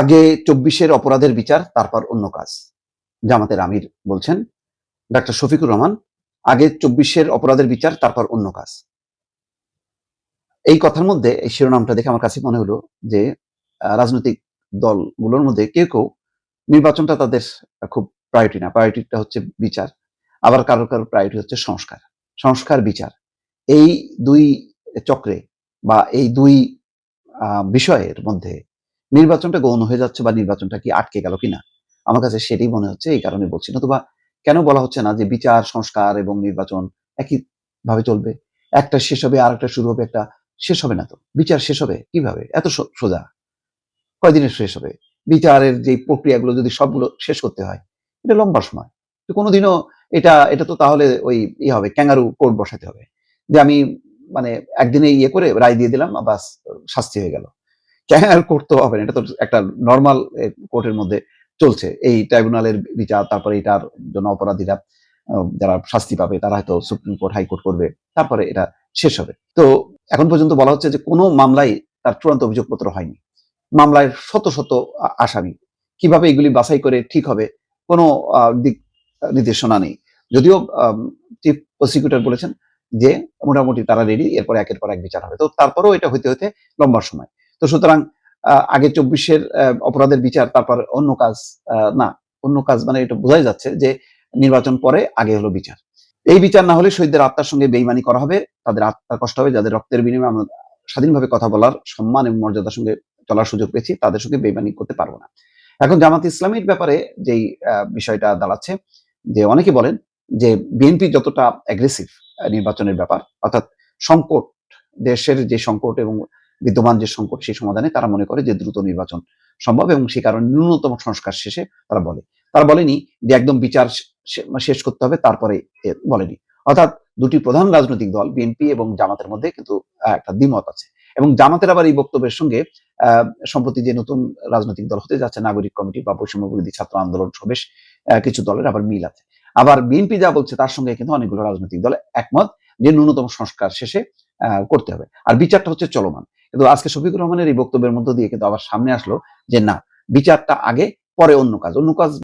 আগে চব্বিশের অপরাধের বিচার, তারপর অন্য কাজ। জামাতের আমির বলছেন, ডাক্তার শফিকুর রহমান, আগে চব্বিশের অপরাধের বিচার, তারপর অন্য কাজ। এই কথার মধ্যে, এই শিরোনামটা দেখে আমার কাছে মনে হলো যে রাজনৈতিক দলগুলোর মধ্যে কেউ কেউ নির্বাচনটা তাদের খুব প্রায়োরিটি না। প্রায়োরিটিটা হচ্ছে বিচার, আবার কারও কারও প্রায়োরিটি হচ্ছে সংস্কার। সংস্কার, বিচার। এই দুই চক্রে বা এই দুই বিষয়ের মধ্যে নির্বাচনটা গৌণ হয়ে যাচ্ছে বা নির্বাচনটা কি আটকে গেল কিনা? আমার কাছে সেটাই মনে হচ্ছে, এই কারণে বলছি। নতুবা কেন বলা হচ্ছে না যে বিচার, সংস্কার এবং নির্বাচন একই ভাবে চলবে? একটা শেষ হবে আর একটা শুরু হবে, একটা শেষ হবে না তো? বিচার শেষ হবে? কীভাবে? এত সোজা। কয়দিনে শেষ হবে? বিচারের যে প্রক্রিয়াগুলো যদি সবগুলো শেষ করতে হয়, এটা লম্বা সময়। তো কোনোদিনও এটা এটা তো তাহলে ওই ই হবে, ক্যাঙ্গারু কোর্ট বসাতে হবে। যে আমি মানে একদিনে ইয়ে করে রায় দিয়ে দিলাম বাস, শাস্তি হয়ে গেল। ক্যাঙ্গারু কোর্ট তো হবে এটা তো একটা নর্মাল কোর্টের মধ্যে চলছে। এই ট্রাইব্যুনালের বিচার, তারপরে এটার জন্য অপরাধীরা যারা শাস্তি পাবে, তারা হয়তো সুপ্রিম কোর্ট হাইকোর্ট করবে, তারপরে এটা শেষ হবে। তো এখন পর্যন্ত বলা হচ্ছে যে কোনো মামলায় তার চূড়ান্ত অভিযোগপত্র হয়নি। মামলায় শত শত আসামি। কীভাবে এগুলি বাছাই করে ঠিক হবে, কোনো দিক, নির্দেশনা নেই। যদিও চিফ প্রসিকিউটর বলেছেন যে, মোটামুটি তারা রেডি এরপর একের পর এক বিচার হবে। তো তারপরেও এটা হইতে হইতে লম্বা সময়। তো সুতরাং আগে চব্বিশের অপরাধের বিচার, তারপর অন্য কাজ না, অন্য কাজ মানে এটা বোঝাই যাচ্ছে যে নির্বাচন পরে আগে হলো বিচার। এই বিচার না হলে শহীদদের আত্মার সঙ্গে বেইমানি করা হবে, তাদের আত্মার কষ্ট হবে, যাদের রক্তের বিনিময়ে আমরা স্বাধীনভাবে কথা বলার সম্মান এবং মর্যাদার সঙ্গে চলার সুযোগ পেয়েছি, তাদের সঙ্গে বেইমানি করতে পারব না। এখন জামাত ইসলামীর ব্যাপারে যেই বিষয়টা দাঁড়াচ্ছে, যে অনেকে বলেন যে বিএনপি যতটা অ্যাগ্রেসিভ নির্বাচনের ব্যাপার, অর্থাৎ সংকট, দেশের যে সংকট এবং বিদ্যমান যে সংকট, সেই সমাধানে তারা মনে করে যে দ্রুত নির্বাচন সম্ভব এবং সে কারণে ন্যূনতম সংস্কার শেষে তারা বলে। তারা বলেনি যে একদম বিচার শেষ করতে হবে, তারপরে বলেনি। অর্থাৎ দুটি প্রধান রাজনৈতিক দল, বিএনপি এবং জামাতের মধ্যে কিন্তু একটা দ্বিমত আছে এবং জামাতের আবার এই বক্তব্যের সঙ্গে সম্প্রতি যে নতুন রাজনৈতিক দল হতে যাচ্ছে, নাগরিক কমিটি বা বৈষম্য বিরোধী ছাত্র আন্দোলন সহ কিছু দলের আবার মিল আছে। আবার বিএনপি যা বলছে তার সঙ্গে কিন্তু অনেকগুলো রাজনৈতিক দল একমত যে ন্যূনতম সংস্কার শেষে করতে হবে। আর বিচারটা হচ্ছে চলমান। কিন্তু আজকে শফিকুর রহমানের এই বক্তব্যের মধ্য দিয়ে কিন্তু আবার সামনে আসলো যে না, বিচারটা আগে, পরে অন্য কাজ। অন্য কাজ